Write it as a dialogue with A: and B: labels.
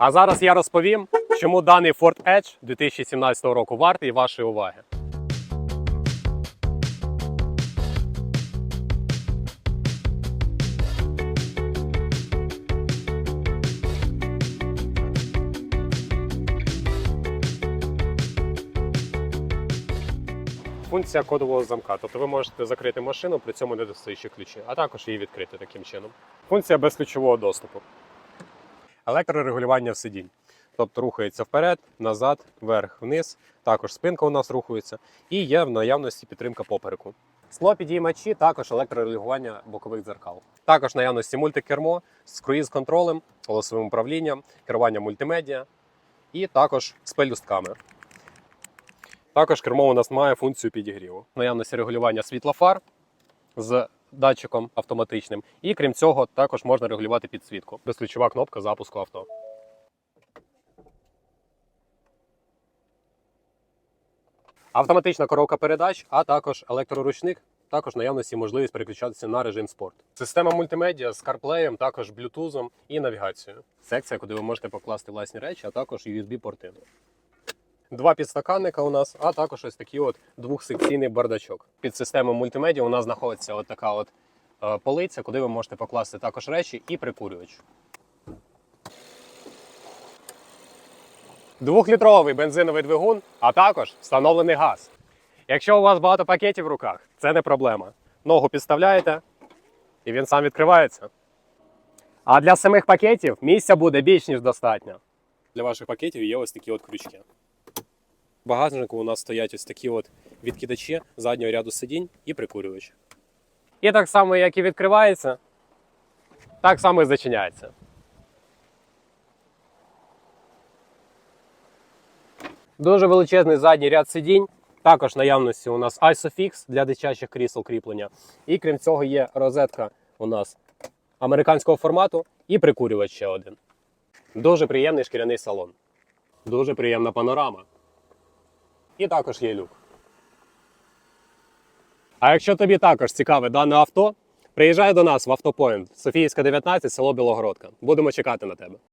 A: А зараз я розповім, чому даний Ford Edge 2017 року вартий вашої уваги. Функція кодового замка. Тобто ви можете закрити машину, при цьому не достаючи ключі, а також її відкрити таким чином. Функція безключового доступу. Електрорегулювання в сидінь. Тобто рухається вперед, назад, вверх, вниз. Також спинка у нас рухається. І є в наявності підтримка попереку. Скло підіймачі, також електрорегулювання бокових дзеркал. Також наявності мультикермо з круїз-контролем, голосовим управлінням, керування мультимедіа і також з пелюстками. Також кермо у нас має функцію підігріву. Наявності регулювання світла фар з датчиком автоматичним. І крім цього, також можна регулювати підсвітку. Безключова кнопка запуску авто. Автоматична коробка передач, а також електроручник. Також наявності можливість переключатися на режим спорт. Система мультимедіа з CarPlay, також Bluetooth і навігацією. Секція, куди ви можете покласти власні речі, а також USB-порти. Два підстаканника у нас, а також ось такий от двохсекційний бардачок. Під системою мультимедіа у нас знаходиться от така от е, полиця, куди ви можете покласти також речі і прикурювач. Двохлітровий бензиновий двигун, а також встановлений газ. Якщо у вас багато пакетів в руках, це не проблема. Ногу підставляєте, і він сам відкривається. А для самих пакетів місця буде більш ніж достатньо. Для ваших пакетів є ось такі от крючки. Багажнику у нас стоять ось такі от відкидачі заднього ряду сидінь і прикурювач. І так само, як і відкривається, так само і зачиняється. Дуже величезний задній ряд сидінь. Також наявності у нас ISOFIX для дитячих крісел кріплення. І крім цього, є розетка у нас американського формату і прикурювач ще один. Дуже приємний шкіряний салон. Дуже приємна панорама. І також є люк. А якщо тобі також цікаве дане авто, приїжджай до нас в автопоінт Софіївська 19, село Білогородка. Будемо чекати на тебе.